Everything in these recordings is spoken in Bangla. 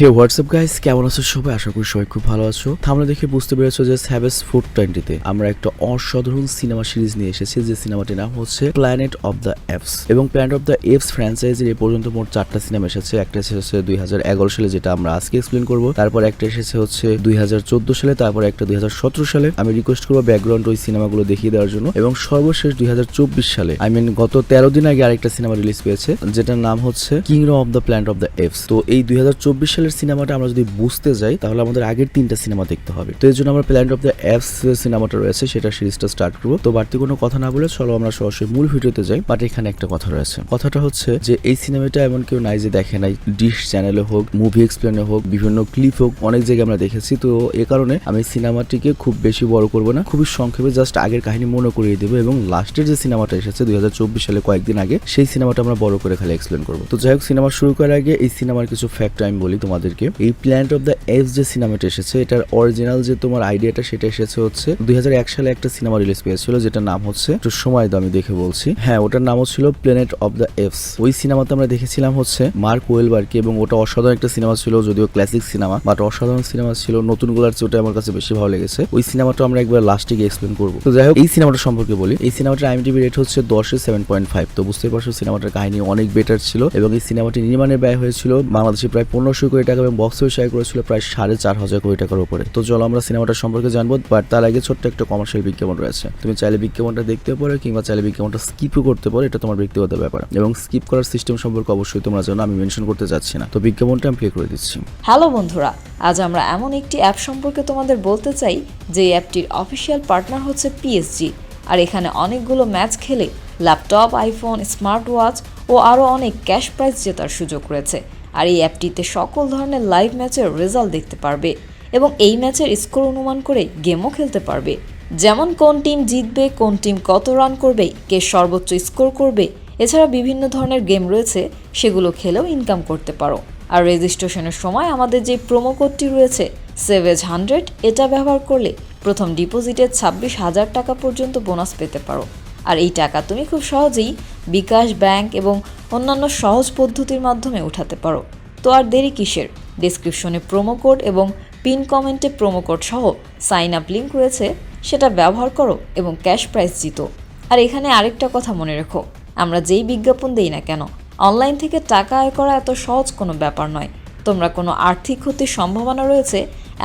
হে হোয়াটসঅ্যাপ গাইস কেমন আছো সবাই? আশা করি সবাই খুব ভালো আছো। থামলে দেখে বুঝতে পেরেছ যে স্যাভেস ফুড টোয়েন্টিতে আমরা একটা অসাধারণ সিনেমা সিরিজ নিয়ে এসেছি, যে সিনেমাটির নাম হচ্ছে প্ল্যানেট অফ দ্য এপস এবং প্ল্যানেট অফ দ্য এপস ফ্র্যাঞ্চাইজির এ পর্যন্ত মোট চারটা সিনেমা এসেছে। একটা এসেছে দুই হাজার এগারো সালে, যেটা আমরা আজকে এক্সপ্লেন করব। তারপর একটা এসেছে হচ্ছে দুই হাজার চোদ্দ সালে, তারপর একটা দুই হাজার সতেরো সালে। আমি রিকোয়েস্ট করব ব্যাকগ্রাউন্ড ওই সিনেমাগুলো দেখিয়ে দেওয়ার জন্য। এবং সর্বশেষ দুই হাজার চব্বিশ সালে আই মিন গত তেরো দিন আগে আরেকটা সিনেমা রিলিজ পেয়েছে, যেটার নাম হচ্ছে kingdom of the planet of the apes তো এই দুই হাজার চব্বিশ সালের সিনেমাটা আমরা যদি বুঝতে যাই, তাহলে আমাদের আগের তিনটা সিনেমা দেখতে হবে। তো এই জন্য আমরা প্ল্যানেট অফ দ্য অ্যাপস সিনেমাটা রয়েছে, সেটা সিরিজটা স্টার্ট করব। তো বাড়তি কোনো কথা না বলে চলো আমরা সরাসরি মূল ভিডিওতে যাই। বাট এখানে একটা কথা রয়েছে। কথাটা হচ্ছে যে, এই সিনেমাটা এমন কেউ নাই যে দেখে নাই। ডিশ চ্যানেলে হোক মুভি এক্সপ্লেনে হোক, বিভিন্ন ক্লিপ হোক, অনেক জায়গায় আমরা দেখেছি। তো এ কারণে আমি সিনেমাটিকে খুব বেশি বড় করব না। খুবই সংক্ষেপে জাস্ট আগের কাহিনী মনে করিয়ে দেবো এবং লাস্টের যে সিনেমাটা এসেছে দুই হাজার চব্বিশ সালে কয়েকদিন আগে, সেই সিনেমাটা আমরা বড় করে খালি এক্সপ্লেন করব। তো যাই হোক, সিনেমা শুরু করার আগে এই সিনেমার কিছু ফ্যাক্ট আমি বলি তোমাদেরকে এই প্ল্যানেট অফ দ্য এপস যে সিনেমাটা এসেছে, এটার অরিজিনাল যে তোমার আইডিয়াটা সেটা এসেছে হচ্ছে দুই হাজার এক সালে একটা সিনেমা রিলিজ পেয়েছিল, যেটার নাম হচ্ছে, একটু সময় দাও, আমি দেখে বলছি। হ্যাঁ ওটার নাম হচ্ছিল প্ল্যানেট অফ দ্য এপস ওই সিনেমাতে আমরা দেখেছিলাম হচ্ছে মার্ক ওয়েলবার্কে এবং ওটা অসাধারণ একটা সিনেমা ছিল, যদিও ক্লাসিক সিনেমা বাট অসাধারণ সিনেমা ছিল। নতুনগুলার চেয়ে ওটা আমার কাছে বেশি ভালো লেগেছে। ওই সিনেমাটা আমরা একবার লাস্টে গিয়ে এক্সপ্লেন করব। তো যাই হোক, এই সিনেমাটা সম্পর্কে বলি। এই সিনেমাটার আইএমডিবি রেট হচ্ছে দশে সেভেন পয়েন্ট ফাইভ তো বুঝতে পারছ সিনেমাটার কাহিনী অনেক বেটার ছিল, এবং এই সিনেমাটি নির্মাণের ব্যয় হয়েছিল বাংলাদেশে প্রায় পনেরোশো টাকা এবং বক্স অফিস আয় করেছিল প্রায় সাড়ে চার হাজার কোটি টাকার উপরে। তো চলো আমরা সিনেমাটা সম্পর্কে জানব বাট তার আগে ছোট্ট একটা কমার্শিয়াল বিজ্ঞাপন রয়েছে। তুমি চাইলে বিজ্ঞাপনটা দেখতে পারো কিংবা চাইলে বিজ্ঞাপনটা স্কিপও করতে পারো, এটা তোমার ব্যক্তিগত ব্যাপার। এবং স্কিপ করার সিস্টেম সম্পর্কে অবশ্যই তোমরা জানো, আমি মেনশন করতে চাচ্ছি না। তো বিজ্ঞাপনটা আমি প্লে করে দিচ্ছি। হ্যালো বন্ধুরা, আজ আমরা এমন একটি অ্যাপ সম্পর্কে তোমাদের বলতে চাই, যে অ্যাপটির অফিসিয়াল পার্টনার হচ্ছে পিএসজি আর এখানে অনেকগুলো ম্যাচ খেলে ল্যাপটপ আইফোন স্মার্ট ওয়াচ ও আরও অনেক ক্যাশ প্রাইজ জেতার সুযোগ রয়েছে। আর এই অ্যাপটিতে সকল ধরনের লাইভ ম্যাচের রেজাল্ট দেখতে পারবে এবং এই ম্যাচের স্কোর অনুমান করে গেমও খেলতে পারবে। যেমন কোন টিম জিতবে, কোন টিম কত রান করবে, কে সর্বোচ্চ স্কোর করবে, এছাড়া বিভিন্ন ধরনের গেম রয়েছে, সেগুলো খেলেও ইনকাম করতে পারো। আর রেজিস্ট্রেশনের সময় আমাদের যে প্রোমো কোডটি রয়েছে সেভেজ হান্ড্রেড এটা ব্যবহার করলে প্রথম ডিপোজিটে ছাব্বিশ হাজার টাকা পর্যন্ত বোনাস পেতে পারো। আর এই টাকা তুমি খুব সহজেই বিকাশ ব্যাংক এবং অন্যান্য সহজ পদ্ধতির মাধ্যমে উঠাতে পারো। তো আর দেরি কিসের? ডেসক্রিপশনে প্রোমো কোড এবং পিন কমেন্টে প্রোমো কোড সহ সাইন আপ লিঙ্ক রয়েছে, সেটা ব্যবহার করো এবং ক্যাশ প্রাইজ জিতো। আর এখানে আরেকটা কথা মনে রেখো, আমরা যেই বিজ্ঞাপন দেই না কেন অনলাইন থেকে টাকা আয় করা এত সহজ কোনো ব্যাপার নয়। তোমরা কোনো আর্থিক ক্ষতির সম্ভাবনা রয়েছে,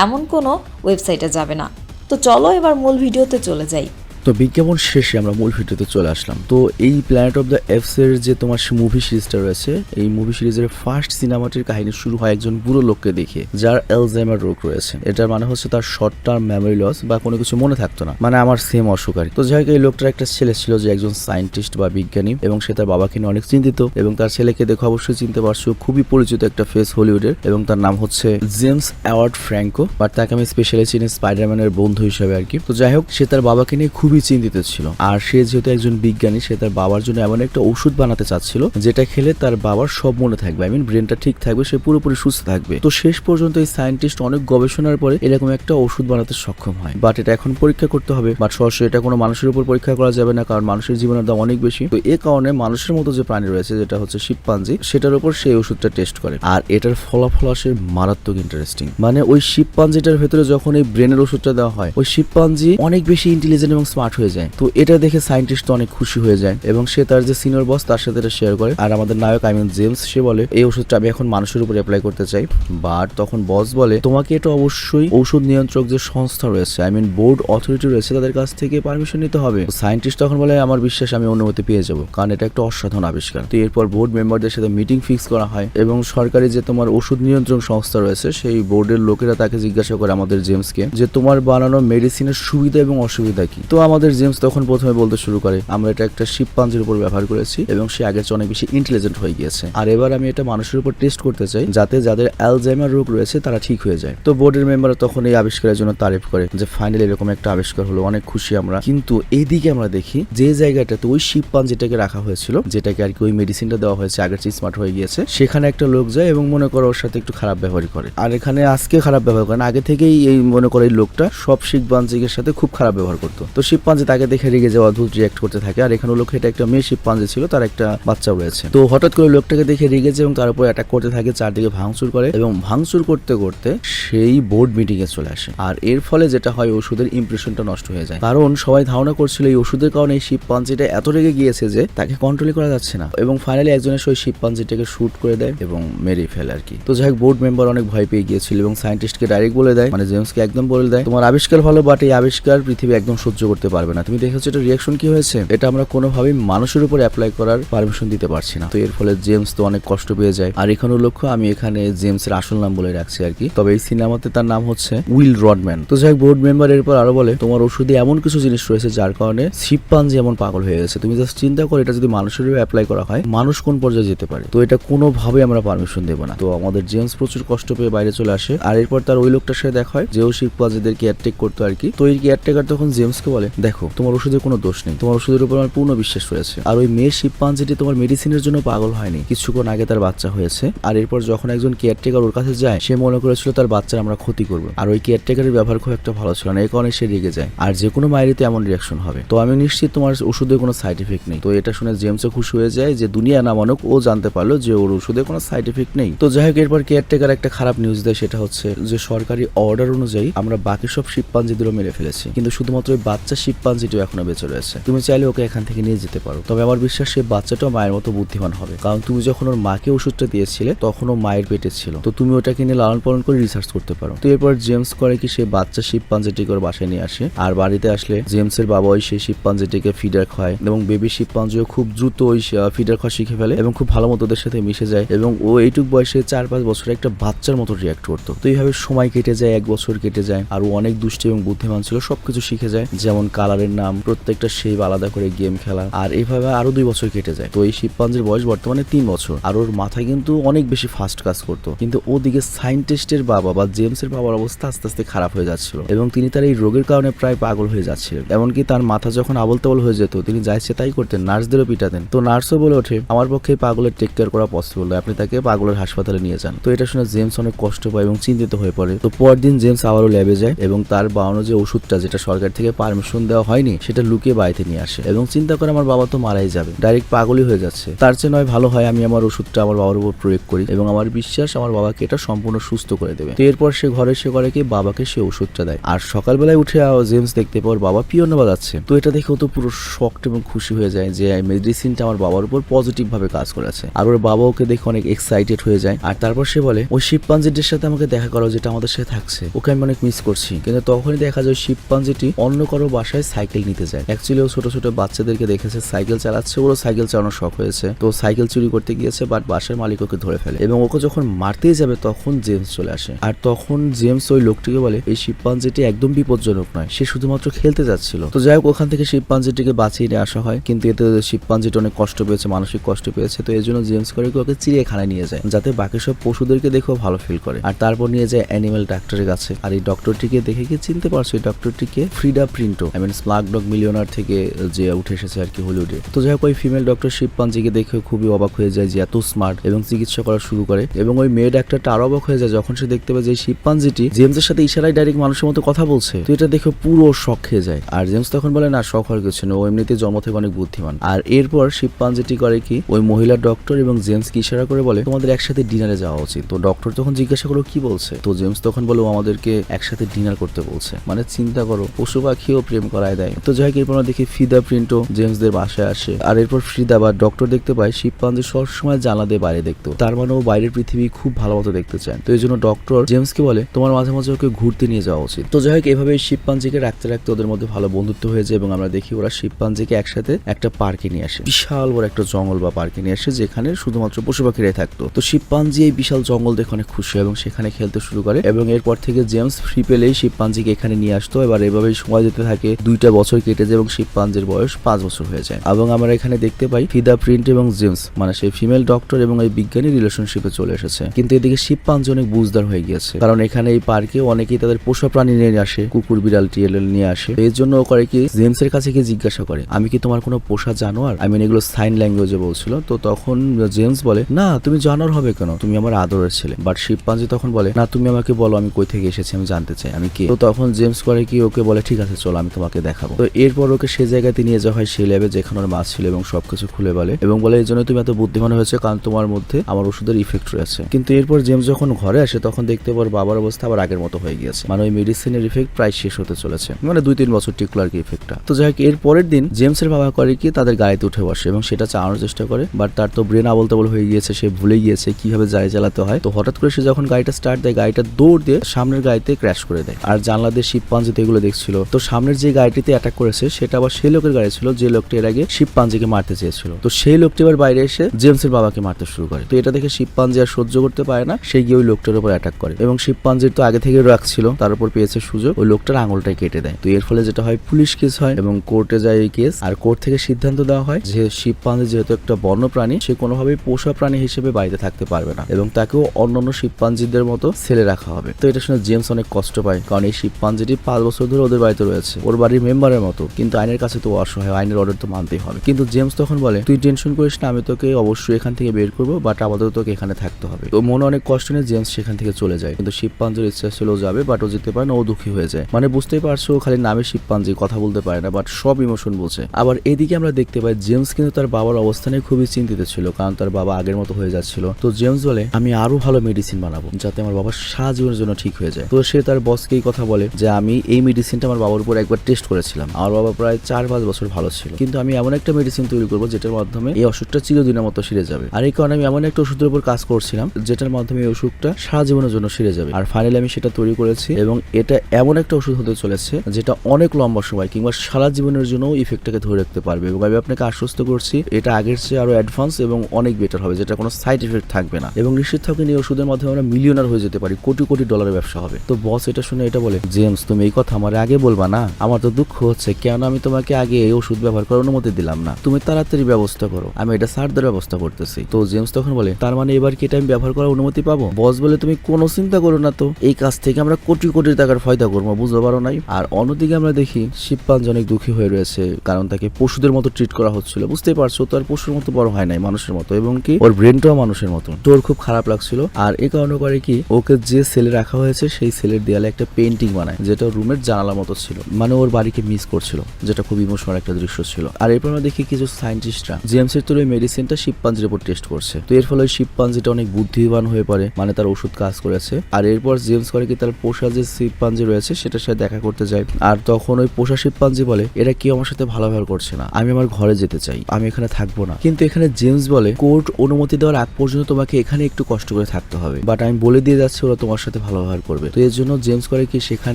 এমন কোনো ওয়েবসাইটে যাবে না। তো চলো এবার মূল ভিডিওতে চলে যাই। তো বিজ্ঞাপন শেষে আমরা মূল ভিডিওতে চলে আসলাম। তো এই প্ল্যানেট অফ দ্য এর যে তোমার মুভি সিরিজটা রয়েছে, এই মুভি সিরিজের ফার্স্ট সিনেমাটির কাহিনী শুরু হয় একজন বুড়ো লোককে দেখে, যার এলজাইমার রোগ রয়েছে। এটার মানে হচ্ছে তার শর্ট টার্ম মেমোরি লস বা কোনো কিছু মনে থাকতো না। মানে আমার সেম অসুখ আর তো যাই হোক, এই লোকটার একটা ছেলে ছিল যে একজন সায়েন্টিস্ট বা বিজ্ঞানী, এবং সে তার বাবাকে নিয়ে অনেক চিন্তিত, এবং তার ছেলেকে দেখে অবশ্যই চিনতে পারছ, খুবই পরিচিত একটা ফেস হলিউডের এবং তার নাম হচ্ছে জেমস অ্যাওয়ার্ড ফ্র্যাঙ্কো বাট তাকে আমি স্পেশালি চিনি স্পাইডারম্যানের বন্ধু হিসেবে আর কি। তো যাই হোক, সে তার বাবাকে নিয়ে খুবই চিন্তিত ছিল। আর সে যেহেতু একজন বিজ্ঞানী, সে তার বাবার জন্য এমন একটা ওষুধ বানাতে চাচ্ছিল, যেটা খেলে তার বাবার সব মনে থাকবে। আই মিন ব্রেনটা ঠিক থাকবে, সে পুরোপুরি সুস্থ থাকবে। তো শেষ পর্যন্ত এই সায়েন্টিস্ট অনেক গবেষণার পরে এরকম একটা ওষুধ বানাতে সক্ষম হয়। বাট এটা এখন পরীক্ষা করতে হবে। বাট সরাসরি এটা কোনো মানুষের উপর পরীক্ষা করা যাবে না, কারণ মানুষের জীবনের দাম অনেক বেশি। তো এ কারণে মানুষের মতো যে প্রাণী রয়েছে, যেটা হচ্ছে শিবপাঞ্জি সেটার উপর সেই ওষুধটা টেস্ট করে। আর এটার ফলাফল আসে মারাত্মক ইন্টারেস্টিং মানে ওই শিবপাঞ্জিটার ভেতরে যখন এই ব্রেনের ওষুধটা দেওয়া হয়, ওই শিবপাঞ্জি অনেক বেশি ইন্টেলিজেন্ট এবং স্মার্ট হয়ে যায়। তো এটা দেখে সায়েন্টিস্ট তো অনেক খুশি হয়ে যায় এবং সে তার যে সিনিয়র বস তার সাথে এটা শেয়ার করে। আর আমাদের নায়ক আই মিন জেমস সে বলে, এই ওষুধটা আমি এখন মানুষের উপর অ্যাপ্লাই করতে চাই। বাট তখন বস বলে, তোমাকে এটা অবশ্যই ঔষধ নিয়ন্ত্রক যে সংস্থা রয়েছে আই মিন বোর্ড অথরিটি রয়েছে, তাদের কাছ থেকে পারমিশন নিতে হবে। সায়েন্টিস্ট তখন বলে, আমার বিশ্বাস, আমি অনুমতি পেয়ে যাব, কারণ এটা একটা অসাধারণ আবিষ্কার। তো এরপর বোর্ড মেম্বারদের সাথে মিটিং ফিক্স করা হয় এবং সরকারি যে তোমার ওষুধ নিয়ন্ত্রণ সংস্থা রয়েছে, সেই বোর্ডের লোকেরা তাকে জিজ্ঞাসা করে আমাদের জেমসকে যে, তোমার বানানো মেডিসিনের সুবিধা এবং অসুবিধা কি? তো আমাদের জেমস তখন প্রথমে বলতে শুরু করে, আমরা এটা একটা শিবপাঞ্জির উপর ব্যবহার করেছি এবং সে আগের চেয়ে অনেক বেশি ইন্টেলিজেন্ট হয়ে গিয়েছে। আর এবার আমি এটা মানুষের উপর টেস্ট করতে চাই, যাতে যাদের অ্যালজাইমার রোগ রয়েছে তারা ঠিক হয়ে যায়। তো বোর্ডের মেম্বার তখন এই আবিষ্কারের জন্য তারিফ করে যে ফাইনালি এরকম একটা আবিষ্কার হলো, অনেক খুশি আমরা। কিন্তু এইদিকে আমরা দেখি, যে জায়গাটাতে ওই শিবপাঞ্জিটাকে রাখা হয়েছিল, যেটাকে আর কি ওই মেডিসিনটা দেওয়া হয়েছে, আগের চেয়ে স্মার্ট হয়ে গিয়েছে, সেখানে একটা লোক যায় এবং মনে করো ওর সাথে একটু খারাপ ব্যবহার করে। আর এখানে আজকে খারাপ ব্যবহার করে আগে থেকেই এই মনে করো এই লোকটা সব শিবপাঞ্জিকের সাথে খুব খারাপ ব্যবহার করতো। তো সে শিবপাঞ্জি তাকে দেখে রেগে যাওয়া অদ্ভুত রিয়াক্ট করতে থাকে। আর এখানে লোক এটা একটা মেয়ে শিবপাঞ্জি ছিল, তার একটা বাচ্চাও রয়েছে। তো হঠাৎ করে লোকটাকে দেখে রেগে যায় এবং তার উপর অ্যাটাক করতে থাকে, চারদিকে ভাঙচুর করে এবং ভাঙচুর করতে করতে সেই বোর্ড মিটিং এ চলে আসে। আর এর ফলে যেটা হয়, ওষুধের ইমপ্রেশনটা নষ্ট হয়ে যায়। কারণ সবাই ধারণা করছিল এই ওষুধের কারণে এই শিবপাঞ্জিটা এত রেগে গিয়েছে যে তাকে কন্ট্রোল করা যাচ্ছে না। এবং ফাইনালি একজনের সেই শিবপাঞ্জিটাকে শুট করে দেয় এবং মেরে ফেলে আর কি। তো যাই হোক বোর্ড মেম্বার অনেক ভয় পেয়ে গিয়েছিল এবং সায়েন্টিস্টকে ডাইরেক্ট বলে দেয়। মানে জেমসকে একদম বলে দেয়, তোমার আবিষ্কার ভালো বাট এই আবিষ্কার পৃথিবী একদম সহ্য করতে পারবে না। তুমি দেখেছ এটা রিয়াকশন কি হয়েছে? এটা আমরা কোনোভাবেই মানুষের উপর অ্যাপ্লাই করার পারমিশন দিতে পারছি না। তো এর ফলে জেমস তো অনেক কষ্ট পেয়ে যায়। আর এখানেও লক্ষ্য, আমি এখানে জেমসের আসল নাম বলে রাখছি আর কি। তবে এই সিনেমাতে তার নাম হচ্ছে উইল রডম্যান তো যাই বোর্ড মেম্বার এরপর আরও বলে, তোমার ওষুধে এমন কিছু জিনিস রয়েছে যার কারণে শিবপাঞ্জি এমন পাগল হয়ে গেছে। তুমি জাস্ট চিন্তা করো, এটা যদি মানুষের অ্যাপ্লাই করা হয়, মানুষ কোন পর্যায়ে যেতে পারে? তো এটা কোনোভাবে আমরা পারমিশন দেবো না। তো আমাদের জেমস প্রচুর কষ্ট পেয়ে বাইরে চলে আসে। আর এরপর তার ওই লোকটার সাথে দেখা হয়, যেও শিবপাঞ্জিদের কেয়ারটেক করতো আর কি। তো এই কেয়ারটেকার তখন জেমসকে বলে দেখো, তোমার ওষুধের কোনো দোষ নেই। তোমার ওষুধের উপর আমার পূর্ণ বিশ্বাস রয়েছে। আর ওই মেয়ের শিবপাঞ্জিটি তোমার মেডিসিনের জন্য পাগল হয়নি। কিছুক্ষণ আগে তার বাচ্চা হয়েছে। আর এরপর যখন একজন কেয়ারটেকার ওর কাছে যায়, সে মনে করেছিল তার বাচ্চার আমরা ক্ষতি করব। আর ওই কেয়ারটেকারের ব্যবহার খুব একটা ভালো ছিল না। এই কারণে সে রেগে যায়। আর যে কোনো মায়েরই তো এমন রিয়াকশন হবে। তো আমি নিশ্চিত তোমার ওষুধের কোনো সাইড এফেক্ট নেই। তো এটা শুনে জেমসও খুশি হয়ে যায় যে, দুনিয়া না মানুক, ও জানতে পারল যে ওর ওষুধে কোনো সাইড এফেক্ট নেই। তো যাই হোক, এরপর কেয়ারটেকার একটা খারাপ নিউজ দেয়। সেটা হচ্ছে যে, সরকারি অর্ডার অনুযায়ী আমরা বাকি সব শিবপাঞ্জিদেরও মেরে ফেলেছি। কিন্তু শুধুমাত্র ওই বাচ্চা শিবপাঞ্জিটিও এখনও বেঁচে রয়েছে। তুমি চাইলে ওকে এখান থেকে নিয়ে যেতে পারো। তবে আমার বিশ্বাস সেই বাচ্চাটাও মায়ের মতো বুদ্ধিমান হবে। কারণ তুমি যখন ওর মাকে ওষুধটা দিয়েছিলে, তখন ও মায়ের পেটে ছিল। তো তুমি ওটাকে নিয়ে লালন পালন করে রিসার্চ করতে পারো। তো এরপর জেমস করে কি সেই বাচ্চা শিবপাঞ্জিটিকে ওর বাসায় নিয়ে আসে। আর বাড়িতে আসলে জেমসের বাবা ওই সেই শিবপাঞ্জিটিকে ফিডার খায় এবং বেবি শিবপাঞ্জিও খুব দ্রুত ওই ফিডার খাওয়া শিখে ফেলে এবং খুব ভালো মতো ওদের সাথে মিশে যায় এবং ও এইটুক বয়সে চার পাঁচ বছরে একটা বাচ্চার মতো রিয়াক্ট করতো। তো এইভাবে সময় কেটে যায়, এক বছর কেটে যায়, আর ও অনেক দুষ্টি এবং বুদ্ধিমান ছিল, সবকিছু শিখে যায়। যেমন কালারের নাম, প্রত্যেকটা শেপ আলাদা করে গেম খেলা, আর এইভাবে আরও দুই বছর কেটে যায়। তো এই শিবপাঞ্জির বয়স বর্তমানে তিন বছর, আর ওর মাথায় কিন্তু অনেক বেশি ফাস্ট কাজ করতো। কিন্তু ওদিকে সাইন্টিস্টের বাবা বা জেমসের বাবার অবস্থা আস্তে আস্তে খারাপ হয়ে যাচ্ছিল, এবং তিনি তার এই রোগের কারণে প্রায় পাগল হয়ে যাচ্ছিলেন এমনকি তার মাথা যখন আবল তাবল হয়ে যেত, তিনি যা ইচ্ছে তাই করতেন, নার্সদেরও পিটাতেন। তো নার্সও বলে ওঠে, আমার পক্ষে পাগলের টেক কেয়ার করা পসিবল আপনি তাকে পাগলের হাসপাতালে নিয়ে যান। তো এটা শুনে জেমস অনেক কষ্ট পায় এবং চিন্তিত হয়ে পড়ে। তো পরদিন জেমস আবারও ল্যাবে যায়, এবং তার বানানো যে ওষুধটা, যেটা সরকার থেকে পারমিশন দেওয়া হয়নি, সেটা লুকিয়ে বাড়িতে নিয়ে আসে। এবং চিন্তা করে আমার বাবা তো মারাই যাবে। ডাইরেক্ট পাগলই হয়ে যাচ্ছে। তার চেয়ে নয়, ভালো হয় আমি আমার ওষুধটা আমার বাবার উপর প্রয়োগ করি এবং আমার বিশ্বাস আমার বাবাকে এটা সম্পূর্ণ সুস্থ করে দেবে। তো এরপর সে ঘরে সে করে কি, বাবাকে সে ওষুধটা দেয়। আর সকালবেলায় উঠে জেমস দেখতে পাওয়ার বাবা পিয়নে বাজাচ্ছে। তো এটা দেখে তো পুরো শকড এবং খুশি হয়ে যায় যে মেডিসিনটা আমার বাবার উপর পজিটিভ ভাবে কাজ করেছে। আর ওর বাবা ওকে দেখে অনেক এক্সাইটেড হয়ে যায়। আর তারপর সে বলে, ওই শিবপাঞ্জিটির সাথে আমাকে দেখা করো, যেটা আমাদের সাথে থাকছে। ওকে আমি অনেক মিস করছি। কিন্তু তখনই দেখা যায় শিবপাঞ্জিটি অন্য কারও বাসায় সাইকেল নিতে যায়। অ্যাকচুয়ালি ও ছোট ছোট বাচ্চাদেরকে দেখেছে, সাইকেল চালাচ্ছে, ওরও সাইকেল চালানোর শখ হয়েছে। তো সাইকেল চুরি করতে গিয়েছে বাট বাসার মালিক ওকে ধরে ফেলে। এবং ওকে যখন মারতেই যাবে, তখন জেমস চলে আসে। আর তখন জেমস ওই লোকটিকে বলে, এই শিবপাঞ্জিটি একদম বিপজ্জনক নয়, সে শুধুমাত্র খেলতে যাচ্ছিল। তো যাই হোক, ওখান থেকে শিবপাঞ্জিটিকে বাঁচিয়ে নিয়ে আসা হয়। কিন্তু এতে শিবপাঞ্জিটি অনেক কষ্ট পেয়েছে, মানসিক কষ্ট পেয়েছে। তো এই জন্য জেমস করে ওকে চিড়িয়াখানায় নিয়ে যায়, যাতে বাকি সব পশুদেরকে দেখেও ভালো ফিল করে। আর তারপর নিয়ে যায় অ্যানিমেল ডাক্তারের কাছে। আর এই ডক্টরটিকে দেখে কি চিনতে পারছ? এই ডক্টরটিকে Freida Pinto I mean Slumdog Millionaire থেকে যে উঠে এসেছে আর কি হলিউডে। তো যাই হোক, ওই ফিমেল ডক্টর শিবপাঞ্জিকে দেখে খুবই অবাক হয়ে যায় যে এত স্মার্ট এবং চিকিৎসা করা শুরু করে। এবং ওই মেয়ে ডাক্তারটা আরও অবাক হয়ে যায় যখন সে দেখতে পায় যে এই শিবপাঞ্জিটি জেমসের সাথে ইশারায় ডাইরেক্ট মানুষের মতো কথা বলছে। তো এটা দেখে পুরো শখ খেয়ে যায়। আর জেমস তখন বলে, না শখ হওয়ার কিছু না ও এমনিতে জন্ম থেকে অনেক বুদ্ধিমান। আর এরপর শিব শিবপাঞ্জিটি করে কি, ওই মহিলা ডক্টর এবং জেমসকে ইশারা করে বলে, তোমাদের একসাথে ডিনারে যাওয়া উচিত। তো ডক্টর তখন জিজ্ঞাসা করল কি বলছে? তো জেমস তখন বলে, ও আমাদেরকে একসাথে ডিনার করতে বলছে। মানে চিন্তা করো, পশু পাখিও প্রেম করায় দেয়। তো যাই এরপর দেখি ফিদা প্রিন্টো জেমসদের বাসায় আসে। আর এরপর ফ্রিদা বা ডক্টর দেখতে পায় শিবপাঞ্জি সবসময় জানলা দিয়ে বাইরে দেখতো। তার মানে ও বাইরের পৃথিবী খুব ভালো মতো দেখতে চায়। তো এই জন্য ডক্টর জেমসকে বলে, তোমার মাঝে মাঝে ওকে ঘুরতে নিয়ে যাওয়া উচিত। তো যাই হোক এভাবে শিবপাঞ্জিকে রাখতে রাখতে ওদের মধ্যে ভালো বন্ধুত্ব হয়ে যায় এবং আমরা দেখি ওরা শিবপাঞ্জিকে একসাথে একটা পার্কে নিয়ে আসে। বিশাল বড় একটা জঙ্গল বা পার্কে নিয়ে আসে, যেখানে শুধুমাত্র পশু পাখিরাই থাকতো। তো শিবপাঞ্জি এই বিশাল জঙ্গল দেখে অনেক খুশি হয় এবং সেখানে খেলতে শুরু করে। এবং এরপর থেকে জেমস ফ্রি পেলেই শিবপাঞ্জিকে এখানে নিয়ে আসতো। এবার এভাবেই সময় যেতে থাকে দুইটা বছর কেটে যায় এবং শিবপাঞ্জির বয়স পাঁচ বছর হয়ে যায় এবং আমরা এখানে দেখতে পাই ফিদা প্রিন্ট এবং জেমস মানে সেই ফিমেল ডক্টর এবং এই বিজ্ঞানী রিলেশনশিপে চলে এসেছে। কিন্তু এদিকে শিবপাঞ্জি অনেক বুঝদার হয়ে গিয়েছে। কারণ এখানে এই পার্কে অনেকেই তাদের পোষা প্রাণী নিয়ে আসে, কুকুর, বিড়াল টিএলএল নিয়ে আসে। এর জন্য ও করে কি, জেমসের কাছে গিয়ে জিজ্ঞাসা করে, আমি কি তোমার কোনো পোষা জানোয়ার? আই মিন এগুলো সাইন ল্যাঙ্গুয়েজে বলছিল। তো তখন জেমস বলে, না, তুমি জানোয়ার হবে কেন? তুমি আমার আদরের ছেলে। বাট শিবপাঞ্জি তখন বলে, না, তুমি আমাকে বলো, আমি কই থেকে এসেছি, আমি জানতে চাই, আমি কে? তো তখন জেমস করে কি, ওকে বলে, ঠিক আছে, চলো, আমি তোমার তোমাকে দেখাবো। তো এরপর ওকে সে জায়গাতে নিয়ে যাওয়া হয় সেই ল্যাবে যেখানে ওর মাছ ছিল এবং সবকিছু খুলে বলে। এবং বলে, এই জন্য তুমি এত বুদ্ধিমান হয়েছে, কারণ তোমার মধ্যে আমার ওষুধের ইফেক্ট রয়েছে। কিন্তু এরপর জেমস যখন ঘরে আসে, তখন দেখতে পার বাবার অবস্থা আবার আগের মতো হয়ে গিয়েছে। মানে ওই মেডিসিনের ইফেক্ট প্রায় শেষ হতে চলেছে। মানে দুই তিন বছর টিকলো আর কি ইফেক্টটা তো যাই হোক, এর পরের দিন জেমসের বাবা করে কি, তাদের গাড়িতে উঠে বসে এবং সেটা চালানোর চেষ্টা করে। বাট তার তো ব্রেন আবল তাবল হয়ে গিয়েছে, সে ভুলে গিয়েছে কীভাবে গাড়ি চালাতে হয়। তো হঠাৎ করে সে যখন গাড়িটা স্টার্ট দেয়, গাড়িটা দৌড় দিয়ে সামনের গাড়িতে ক্র্যাশ করে দেয়। আর জানলা দিয়ে শিব পাঞ্জিতে এগুলো দেখছিল। তো সামনের যে গাড়িটিতে অ্যাটাক করেছে, সেটা আবার সেই লোকের গাড়ি ছিল, যে লোকটি এর আগে শিব পাঞ্জিকে মারতে চেয়েছিল। তো সেই লোকটি এবার বাইরে এসে জেমসের বাবাকে মারতে শুরু করে। তো এটা দেখে শিব পাঞ্জি আর সহ্য করতে পারে না, সে গিয়ে ওই লোকটার উপর অ্যাটাক করে। এবং শিব পাঞ্জির তো আগে থেকে রাগ ছিল, তার উপর পেয়েছে সুযোগ, ওই লোকটার আঙুলটাই কেটে দেয়। তো এর ফলে যেটা হয়, পুলিশ কেস হয় এবং কোর্টে যায় এই কেস আর কোর্ট থেকে সিদ্ধান্ত দেওয়া হয় যে শিব পাঞ্জি যেহেতু একটা বন্য প্রাণী সে কোনোভাবেই পোষা প্রাণী হিসেবে বাড়িতে থাকতে পারবে না। এবং তাকেও অন্যান্য শিবপাঞ্জিদের মতো ছেলে রাখা হবে। তো এটা শুনে জেমস অনেক কষ্ট পায়, কারণ এই শিবপাঞ্জিটি পাঁচ বছর ধরে ওদের বাড়িতে রয়েছে। ওর বাড়ির মেম্বারের মতো, কিন্তু আইনের কাছে তো অসহায়, আইনের অর্ডার তো মানতেই হবে। কিন্তু জেমস তখন বলে, তুই টেনশন করিস না, আমি তোকে অবশ্যই এখান থেকে বের করব বাট আপাতত তোকে এখানে থাকতে হবে। তো মনে অনেক কষ্ট নিয়ে জেমস সেখান থেকে চলে যায়। কিন্তু শিবপাঞ্জির ইচ্ছা ছিল যাবে বাট ও যেতে পারে না, ও দুঃখী হয়ে যায়। মানে বুঝতেই পারছ খালি নামে শিবপাঞ্জি, কথা বলতে পারে না বাট সব ইমোশন বোঝে আবার এদিকে আমরা দেখতে পাই, জেমস কিন্তু তার বাবার অবস্থানে খুবই চিন্তিত ছিল, কারণ তার বাবা আগের মতো হয়ে যাচ্ছিল। তো জেমস বলে, আমি আরও ভালো মেডিসিন বানাবো, যাতে আমার বাবার সারা জীবনের জন্য ঠিক হয়ে যায়। তো সে তার বসকে এই কথা বলে যে, আমি এই মেডিসিনটা আমার বাবার উপর একবার টেস্ট করেছিলাম। আমার বাবা প্রায় চার পাঁচ বছর ভালো ছিল। কিন্তু আমি এমন একটা মেডিসিন তৈরি করব, যেটার মাধ্যমে এই অসুখটা চিরদিনের মতো সেরে যাবে। আর এই কারণে আমি এমন একটা ওষুধের উপর কাজ করছিলাম, যেটার মাধ্যমে এই অসুখটা সারা জীবনের জন্য সেরে যাবে। আর ফাইনালি আমি সেটা তৈরি করেছি এবং এটা এমন একটা ওষুধ হতে চলেছে, যেটা অনেক লম্বা সময় কিংবা সারা জীবনের জন্য ইফেক্টটাকে ধরে রাখতে পারবে। এবং আমি আপনাকে আশ্বস্ত করছি, এটা আগের চেয়ে আরও অ্যাডভান্স এবং অনেক বেটার হবে, যেটা কোনো সাইড এফেক্ট থাকবে না। এবং নিশ্চিত থাকেন, এই ওষুধের মাধ্যমে আমরা মিলিয়নার হয়ে যেতে পারি, কোটি কোটি ডলারের ব্যবসা হবে। তো বস এটা শুনে এটা বলে জেমস তুমি এই কথা আমার আগে বলবা না? আমার তো দুঃখ হচ্ছে, কেন আমি তোমাকে আগে এই ওষুধ ব্যবহার করার অনুমতি দিলাম না? তুমি তাড়াতাড়ি ব্যবস্থা করো। আমি এটা সারদের ব্যবস্থা করতেছি। তো জেমস তখন বলে, তার মানে এবার কি এটা আমি ব্যবহার করার অনুমতি পাবো? বস বলে, তুমি কোনো চিন্তা করো না তো। এই কাজ থেকে আমরা কোটি কোটি টাকার ফায়দা করব, বুঝতে পারো নাই? আর অন্যদিকে আমরা দেখি শিবপাঞ্জ অনেক দুঃখী হয়ে রয়েছে, কারণ তাকে পশুদের মতো ট্রিট করা হচ্ছিল। বুঝতেই পারছ, তো আর পশুর মতো বড় হয় নাই, মানুষের মতো, এবং কি ওর ব্রেনটাও মানুষের মতো। তো ওর খুব খারাপ লাগছিল। আর এ কারণে করে কি, ওকে যে সেলে রাখা হয়েছে, সেই সেলের দেয়ালে একটা পেন্টিং বানায়, যেটা রুমের জানালা মতো ছিল। মানে ওর বাড়িকে মিস করছিল, যেটা খুব ইমোশনাল একটা দৃশ্য ছিল। আর এরপর আমরা দেখি কিছু সায়েন্টিস্টরা জেমসের তোর মেডিসিনটা শিবপাঞ্জির উপর টেস্ট করছে। তো এর ফলে শিবপাঞ্জিটা অনেক বুদ্ধিমান হয়ে পড়ে মানে তার ওষুধ কাজ করেছে। আর এরপর জেমস করে কি তার পোষা যে শিবপাঞ্জি রয়েছে, সেটার সাথে দেখা করতে যায়। আর তখন ওই পোষা শিবপাঞ্জি বলে, এরা কেউ আমার সাথে ভালো ব্যবহার করছে না। আমি আমার ঘরে যেতে চাই। আমি এখানে থাকব না। কিন্তু এখানে জেমস বলে, কোর্ট অনুমতি দেওয়ার আগ পর্যন্ত তোমাকে এখানে একটু কষ্ট করে থাকতে হবে। বাট আমি বলে দিয়ে যাচ্ছি ওরা তোমার সাথে ভালো ব্যবহার করবে। তো এর জন্য জেমস করে কি সেখান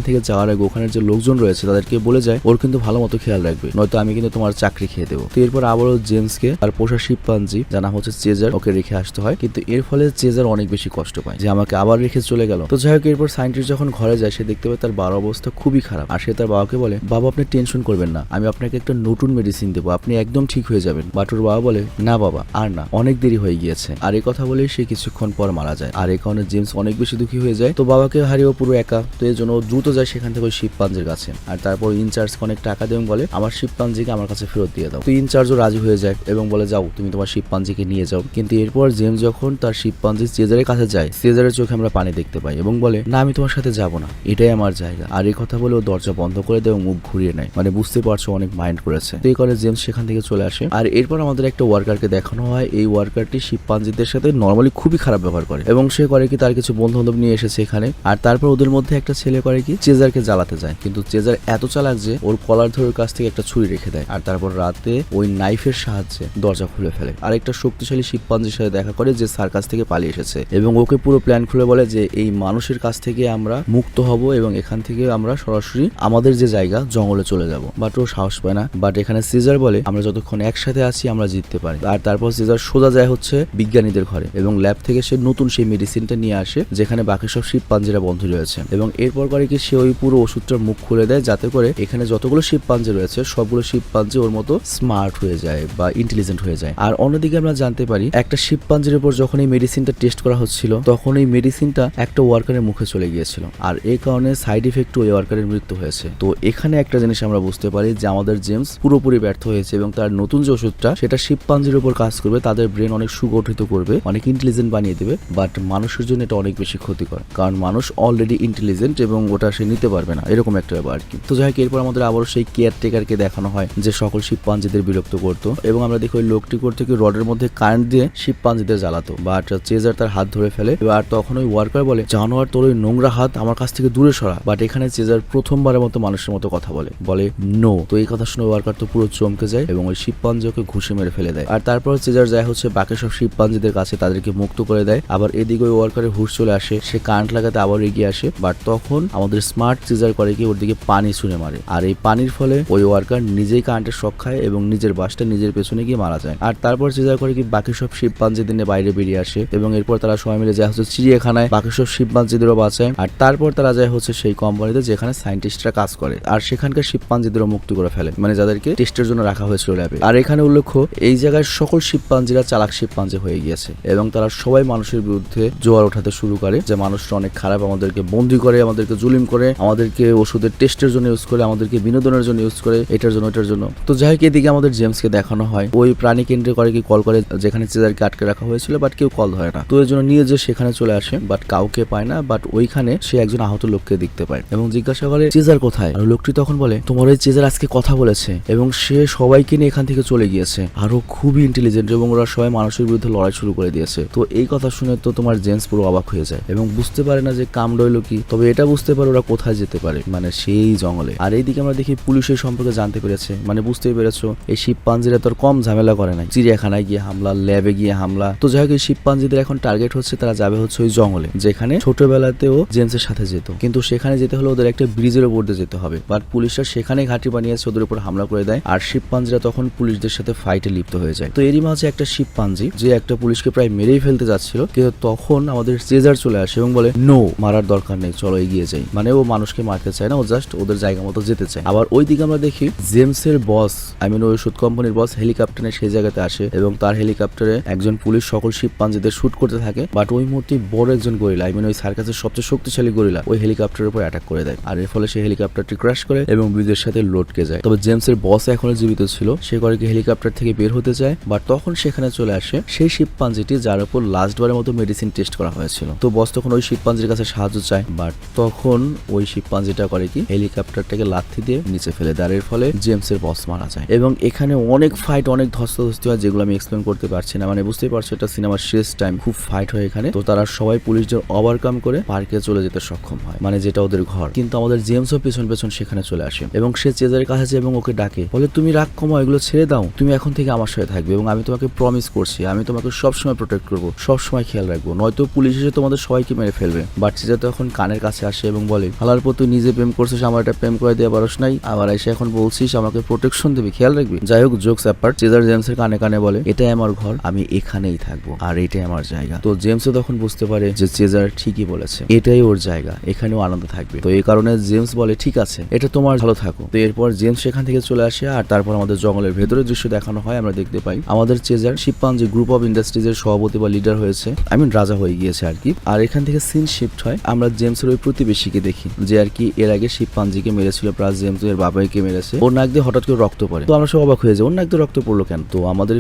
থেকে যাওয়ার আগে ওখানের যে লোকজন রয়েছে, তাদেরকে বলে যায়, ওর কিন্তু ভালো মতো খেয়াল রাখবে, নয়তো আমি কিন্তু তোমার চাকরি খেয়ে দেবো। তো এরপর আবারও জেমসকে আর পোষা শিবপাঞ্জি জানা হচ্ছে চেজার, ওকে রেখে আসতে হয়। কিন্তু এর ফলে চেজার অনেক বেশি কষ্ট পায় যে আমাকে আবার রেখে চলে গেল। তো যাই হোক, এরপর সাইন্টিস্ট যখন ঘরে যায়, সে দেখতে পায় তার বাবার অবস্থা খুবই খারাপ। আর সে তার বাবাকে বলে, বাবা, আপনি টেনশন করবেন না। আমি আপনাকে একটা নতুন মেডিসিন দেবো। আপনি একদম ঠিক হয়ে যাবেন। বাট ওর বাবা বলে, না বাবা, আর না। অনেক দেরি হয়ে গিয়েছে। আর এই কথা বলেই সে কিছুক্ষণ পর মারা যায়। আর এই কারণে জেমস অনেক বেশি দুঃখী হয়ে যায়। তো বাবাকে হারিয়েও পুরো একা। তো এর জন্য দ্রুত যায় সেখান থেকে ওই শিবপাঞ্জের কাছে। আর তারপর ইনচার্জ অনেক টাকা দেবেন বলে, আমার শিবপাঞ্জিকে আমার কাছে ফেরত দিয়ে দাও। তো ইনচার্জও রাজি হয়ে যায় এবং বলে, যাও, তুমি তোমার শিবপাঞ্জিকে নিয়ে যাও। কিন্তু এরপর জেমস যখন তার শিবপাঞ্জি চেজারের কাছে যায় চেজারের চোখে আমরা পানি দেখতে পাই এবং বলে, না, আমি তোমার সাথে যাব না। এটাই আমার জায়গা। আর এই কথা বলে ও দরজা বন্ধ করে দেয় মুখ ঘুরিয়ে নেয়। মানে বুঝতে পারছ, অনেক মাইন্ড করেছে। তো এই কারণে জেমস সেখান থেকে চলে আসে। আর এরপর আমাদের একটা ওয়ার্কারকে দেখানো হয়। এই ওয়ার্কারটি শিবপাঞ্জিদের সাথে নর্মালি খুবই খারাপ ব্যবহার করে এবং সে করে কি তার কিছু বন্ধু বান্ধব নিয়ে এসেছে এখানে। আর তারপর ওদের মধ্যে একটা ছেলে করে কি চেজারকে জ্বালাতে যায়। কিন্তু চেজার এত চালাক ওর কলার ধরের কাছ থেকে একটা ছুরি রেখে দেয় আর তারপর রাতে ওই নাইফের সাহায্যে দরজা খুলে ফেলে। আর একটা শক্তিশালী শিবপাঞ্জির সাথে দেখা করে যে সার কাছ থেকে পালিয়ে এসেছে এবং ওকে পুরো প্ল্যান খুলে বলে যে এই মানুষের কাছ থেকে আমরা মুক্ত হব এবং এখান থেকে আমরা সরাসরি আমাদের যে জায়গা, জঙ্গলে চলে যাব। বাট ও সাহস পায় না। বাট এখানে সিজার বলে, আমরা যতক্ষণ একসাথে আছি, আমরা জিততে পারি। আর তারপর সিজার সোজা যায় হচ্ছে বিজ্ঞানীদের ঘরে এবং ল্যাব থেকে সে নতুন সেই মেডিসিনটা নিয়ে আসে, যেখানে বাকি সব শিবপাঞ্জিরা বন্ধ রয়েছে। এবং এরপর করে কি সে ওই পুরো ওষুধটার মুখ খুলে দেয়, যাতে করে এখানে যতগুলো শিবপাঞ্জি রয়েছে, সবগুলো শিবপাঞ্জি ওর মতো স্মার্ট হয়ে যায় বা ইন্টেলিজেন্ট হয়ে যায়। আর অন্যদিকে আমরা জানতে পারি, একটা শিবপাঞ্জির উপর যখন এই মেডিসিনটা টেস্ট করা হচ্ছিল, তখন এই মেডিসিনটা একটা ওয়ার্কারের মুখে চলে গিয়েছিল। আর এই কারণে সাইড ইফেক্ট ওই ওয়ার্কারের মৃত্যু হয়েছে। তো এখানে একটা জিনিস আমরা বুঝতে পারি যে আমাদের জেমস পুরোপুরি ব্যর্থ হয়েছে এবং তার নতুন যে ওষুধটা, সেটা শিবপাঞ্জির উপর কাজ করবে, তাদের ব্রেন অনেক সুগঠিত করবে, অনেক ইন্টেলিজেন্ট বানিয়ে দেবে বাট মানুষের জন্য এটা অনেক বেশি ক্ষতিকর। কারণ মানুষ অলরেডি ইন্টেলিজেন্ট এবং ওটা সে নিতে পারবে না, এরকম একটা ব্যাপার আর কি। তো যাই হোক এরপর আমাদের আবারও সেই কেয়ারটেকারকে দেখানো হয়, যে সকল শিবপাঞ্জিদের বিরক্ত করতো এবং আমরা দেখি ওই লোকটি করতে কি রডের মধ্যে কারেন্ট দিয়ে শিবপাঞ্জিদের জ্বালাতো বাট চেজার তার হাত ধরে ফেলে। এবার তখন ওই ওয়ার্কার বলে, জানোয়ার, তোর ওই নোংরা হাত আমার কাছ থেকে দূরে সরা। বাট এখানে চেজার প্রথমবারের মতো মানুষের মতো কথা বলে। বলে নো তো এই কথা শুনে ওয়ার্কার তো পুরো চমকে যায় এবং ওই শিবপাঞ্জি ওকে ঘুষে মেরে ফেলে দেয়। আর তারপর চেজার যায় হচ্ছে বাকি সব শিবপাঞ্জিদের কাছে তাদেরকে মুক্ত করে দেয়। আবার এদিকে ওই ওয়ার্কারের হুশ চলে আসে, সে কারেন্ট লাগাতে আবার এগিয়ে আসে। বাট তখন আমাদের স্মার্ট চেজার করে কি ওর দিকে পানি ছুঁড়ে মারে। আর এই পানির ফলে ওই ওয়ার্কার নিজেই কারেন্টের শখ খায় এবং নিজের বাসটা নিজের পেছনে গিয়ে মারা যায়। আর তারপর চেজার করে কি, বাকি সব শিবপাঞ্জিদের নিয়ে বাইরে বেরিয়ে আসে এবং এরপর তারা সবাই মিলে যায় হচ্ছে চিড়িয়াখানায়, বাকি সব শিবপাঞ্জিদেরও বাঁচায়। আর তারপর তারা যায় হচ্ছে সেই কোম্পানিতে যেখানে সাইন্টিস্টরা কাজ করে। আর সেখানকার শিবপাঞ্জিদেরও মুক্তি করে ফেলে। মানে যাদেরকে টেস্টের জন্য রাখা হয়েছিল ল্যাবে আর এখানে উল্লেখ্য, এই জায়গায় সকল শিবপাঞ্জিরা চালাক শিবপাঞ্জি হয়ে গিয়েছে এবং তারা সবাই মানুষের বিরুদ্ধে জোয়ার ওঠাতে শুরু করে যে মানুষটা অনেক খারাপ, আমাদেরকে বন্দি করে, আমাদেরকে জুলিম করে, আমাদেরকে ওষুধের টেস্টের জন্য ইউজ করে আমাদেরকে বিনোদনের জন্য ইউজ করে এটার জন্য এটার জন্য। তো যাই হোক, এদিকে আমাদের জেমসকে দেখানো হয়। ওই প্রাণী কেন্দ্রে করে কি কল করে, যেখানে চেজারকে আটকে রাখা হয়েছিল বাট কেউ কল ধরে না। তো এর জন্য নিয়ে যে সেখানে চলে আসে বাট কাউকে পায় না বাট ওইখানে সে একজন আহত লোককে দেখতে পায়। এবং জিজ্ঞাসা করে চেজার কোথায়? আর লোকটি তখন বলে, তোমার ওই চেজার আজকে কথা বলেছে। এবং সে সবাইকে নিয়ে এখান থেকে চলে গিয়েছে। আরও খুবই ইন্টেলিজেন্ট এবং ওরা সবাই মানুষের বিরুদ্ধে লড়াই শুরু করে দিয়েছে। তো এই কথা শুনে তো তোমার জেন্স পুরো অবাক হয়ে যায় এবং বুঝতে পারে না যে কাম রইল কি। তবে এটা বুঝতে পারে ওরা কোথায় যেতে পারে। মানে সেই জঙ্গলে। আর এইদিকে আমরা দেখি পুলিশের সম্পর্কে জানতে পেরেছে। মানে বুঝতেই পেরেছ, এই শিবপাঞ্জিরা তোর কম ঝামেলা করে নাই। চিড়িয়াখানায় গিয়ে হামলা, ল্যাবে গিয়ে হামলা। তো যাই হোক, এই শিবপাঞ্জিদের এখন টার্গেট হচ্ছে, তারা যাবে হচ্ছে ওই জঙ্গলে, যেখানে ছোটবেলাতেও জেমসের সাথে যেত। কিন্তু সেখানে যেতে হলে ওদের একটা ব্রিজের উপর দিয়ে যেতে হবে। বাট পুলিশরা সেখানে ঘাঁটি বানিয়েছে, ওদের উপর হামলা করে দেয়। আর শিবপাঞ্জিরা তখন পুলিশদের সাথে ফাইটে লিপ্ত হয়ে যায়। তো এরই মাঝে একটা শিবপাঞ্জি যে একটা পুলিশকে প্রায় মেরেই ফেলতে যাচ্ছিল, কিন্তু তখন আমাদের চেজার চলে আসে এবং বলে নো মারার দরকার নেই, চলো এগিয়ে যাই। মানে ও মানুষকে মারতে চায় না, ও জাস্ট ওদের জায়গা মতো যেতে চায়। আবার ওই দিকে আমরা দেখি জেমসের বস আই মিন ওই ওষুধ কোম্পানির বস হেলিকপ্টারে সেই জায়গাতে আসে এবং তার হেলিকপ্টারে একজন পুলিশ সকল শিবপাঞ্জিদের শুট করতে থাকে। বাট ওই মুহূর্তে বড় একজন গরিলা আই মিন ওই সার্কাসের সবচেয়ে শক্তিশালী গরিলা, ওই হেলিকপ্টারের উপর অ্যাটাক করে দেয়। আর এর ফলে সেই হেলিকপ্টারটি ক্র্যাশ করে এবং ব্রিজের সাথে লটকে যায়। তবে জেমসের বস এখনও জীবিত ছিল, সে করে কি হেলিকপ্টার থেকে বের হতে চায়। বাট তখন সেখানে চলে আসে সেই শিবপাঞ্জিটি যার উপর লাস্ট বারের মতো মেডিসিন টেস্ট করা হয়েছিল। তো বস তখন ওই শিবপাঞ্জির কাছে সাহায্য চায়। বাট তখন ওই শিবপাঞ্জিটা করে কি, হেলিকপ্টারটাকে লাথি দিয়ে নিচে ফেলে দেয়। এর ফলে জেমসের বস মারা যায়। এবং এখানে অনেক ফাইট অনেক ধস্তাধস্তি হয় যেগুলো আমি এক্সপ্লেন করতে পারছি না। মানে বুঝতেই পারছ, এটা সিনেমার শেষ টাইম খুব ফাইট হয় এখানে। তো তারা সবাই পুলিশদের ওভারকাম করে পার্কে চলে যেতে সক্ষম হয়। মানে যেটা ওদের ঘর। কিন্তু আমাদের জেমস জেমসও পেছন পেছন সেখানে চলে আসে। এবং সে চেজারের কাছে যায় এবং ওকে ডাকে, বলে, তুমি রাগ কমাও, এগুলো ছেড়ে দাও। তুমি এখন থেকে আমার সাথে থাকবে এবং আমি তোমাকে প্রমিস করছি, আমি তোমাকে সবসময় প্রোটেক্ট করব, সবসময় খেয়াল রাখব। নয়তো পুলিশ এসে তোমাদের সবাইকে মেরে ফেলবে। বাট চেজার তখন কানের কাছে আসে এবং বলে, হালার পর তুই নিজে প্রেম করছিস, আমার একটা প্রেম করে দিয়ে পারস নাই। আবার এসে এখন বলছিস, আমাকে প্রোটেকশন দিবি, খেয়াল রাখবি। যাই হোক জোকস অ্যাপার্ট চেজার জেমসের কানে কানে বলে, এটাই আমার ঘর, আমি এখানেই থাকব, আর এটাই আমার জায়গা। তো জেমসও তখন বুঝতে পারে যে চেজার ঠিকই বলেছে, এটাই ওর জায়গা, এখানেও আনন্দ থাকবে। তো এই কারণে জেমস বলে, ঠিক আছে, এটা তোমার, ভালো থাকো। তো এরপর জেমস সেখান থেকে চলে আসে, আর তারপর আমাদের জঙ্গলের ভেতরের দৃশ্য দেখানো হয়, আমরা দেখতে পাই। আমাদের চেজার শিবপাঞ্জি গ্রুপ অফ ইন্ডাস্ট্রিজের সভাপতি বা লিডার হয়েছে আই মিন রাজা হয়ে গিয়েছে আর কি, আর এখান থেকে সিন শিফট হয়। আমরা জেমসের ওই প্রতিবেশীকে দেখি, যে আর কি এর আগে শিবপাঞ্জিকে মেরেছিল। প্লাস জেমস এর বাবাইকে মেরেছে। ওর নাক দিয়ে হঠাৎ করে রক্ত পড়ে। তো আমরা সব অবাক হয়ে যাই, ওর নাক দিয়ে রক্ত পড়ল কেন? তো আমাদের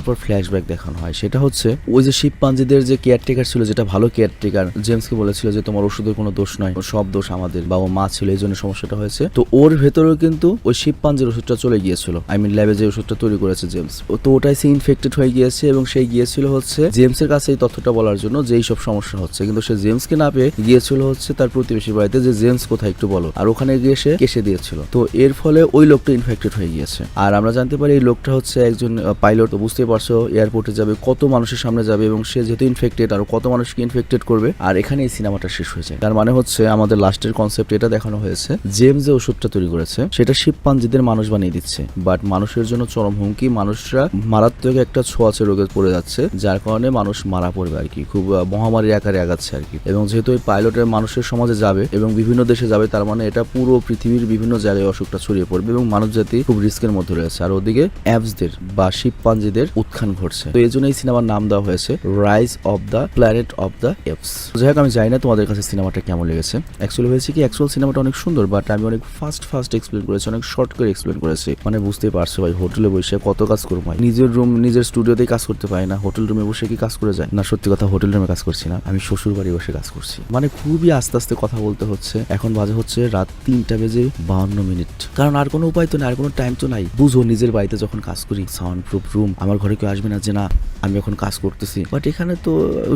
দেখানো হয়। সেটা হচ্ছে, ওই যে শিবপাঞ্জিদের যে কেয়ারটেকার ছিল, যেটা ভালো কেয়ারটেকার জেমসকে বলেছিল যে তোমার ওষুধের কোনো দোষ নয়, সব দোষ আমাদের মা ছিল, এই জন্য সমস্যাটা হয়েছে। তো ওর ভেতরেও কিন্তু ওই শিবপাঞ্জির ওষুধটা চলে গিয়েছিল। আই মিন ল্যাবে যে ওষুধটা তৈরি করেছে জেমস তো ওটাই সে ইনফেক্টেড হয়ে গিয়েছে এবং সেই গিয়েছিল হচ্ছে জেমসের কাছে এই তথ্যটা বলার জন্য যে এই সব সমস্যা হচ্ছে। কিন্তু সে জেমসকে না পেয়ে গিয়েছিল হচ্ছে তার প্রতিবেশী বাড়িতে যে জেমস কোথায় একটু বলো। আর ওখানে গিয়ে সে কেসে দিয়েছিল তো এর ফলে ওই লোকটা ইনফেক্টেড হয়ে গিয়েছে। আর আমরা জানতে পারি এই লোকটা হচ্ছে একজন পাইলট তো বুঝতেই পারছ এয়ারপোর্টে যাবে, কত মানুষের সামনে যাবে এবং সে যেহেতু ইনফেক্টেড আর কত মানুষকে ইনফেক্টেড করবে। আর এখানে এই সিনেমাটা শেষ হয়ে যায়। তার মানে হচ্ছে আমাদের লাস্টের কনসেপ্ট এটা দেখানো হয়েছে। জেমস যে ওষুধটা তৈরি করেছে, সেটা শিবপাঞ্জিদের মানুষ বানিয়ে দিচ্ছে। বাট মানুষের জন্য চরম হুমকি, মানুষরা মারাত্মক একটা ছোঁয়াচে রোগে পড়ে যাচ্ছে, যার কারণে মানুষ মারা পড়বে আর কি। খুব মহামারীর আকারে আগাচ্ছে আর কি। এবং যেহেতু এই পাইলটের মানুষের সমাজে যাবে এবং বিভিন্ন দেশে যাবে, তার মানে এটা পুরো পৃথিবীর বিভিন্ন জায়গায় অসুখটা ছড়িয়ে পড়বে এবং মানুষ জাতি খুব রিস্কের মধ্যে রয়েছে। আর ওদিকে অ্যাপসদের বা শিবপাঞ্জিদের উত্থান ঘটছে। তো এই জন্য এই সিনেমার নাম দেওয়া হয়েছে rise of the planet of the apes যাই হোক, আমি জানি না তোমাদের কাছে সিনেমাটা কেমন লেগেছে। অ্যাকচুয়ালি হয়েছে কি অ্যাকচুয়াল সিনেমাটা অনেক সুন্দর বাট আমি অনেক ফাস্ট ফাস্ট এক্সপ্লেন করেছি, অনেক শর্ট করে এক্সপ্লেন করেছি। মানে বুঝতেই পারছ ভাই হোটেলে বসে কত কাজ করব ভাই? নিজের রুম নিজের স্টুডিওতেই কাজ করতে পারি না। হোটেল রুমে বসে কি কাজ করে যায়? না, সত্যি কথা হোটেল রুমে কাজ করছি না। আমি শ্বশুর বাড়ি বসে কাজ করছি। মানে খুবই আস্তে আস্তে কথা বলতে হচ্ছে। এখন বাজে হচ্ছে রাত তিনটা বেজে বাহান্ন মিনিট। কারণ আর কোনো উপায় তো নাই, আর কোনো টাইম তো নাই। বুঝো, নিজের বাড়িতে যখন কাজ করি সাউন্ড প্রুফ রুম আমার ঘরে কেউ আসবে না যে না, আমি এখন কাজ করতেছি। বাট এখানে তো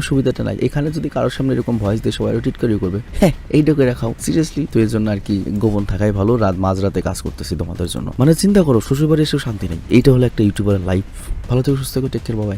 সুবিধাটা নাই। এখানে যদি কারোর সামনে এরকম ভয়েস দিয়ে সবাই টিটকারি করবে হ্যাঁ এইটা করে রাখাও। সিরিয়াসলি তো এর জন্য আর কি গোপন থাকাই ভালো। রাত মাঝরাতে কাজ করতেছি তোমাদের জন্য। মানে চিন্তা করো শ্বশুরবাড়ি এসেও শান্তি নেই। এইটা হলো একটা ইউটিউবার লাইফ ভালো থেকে, সুস্থ থেকে টেক কেয়ার বাবাই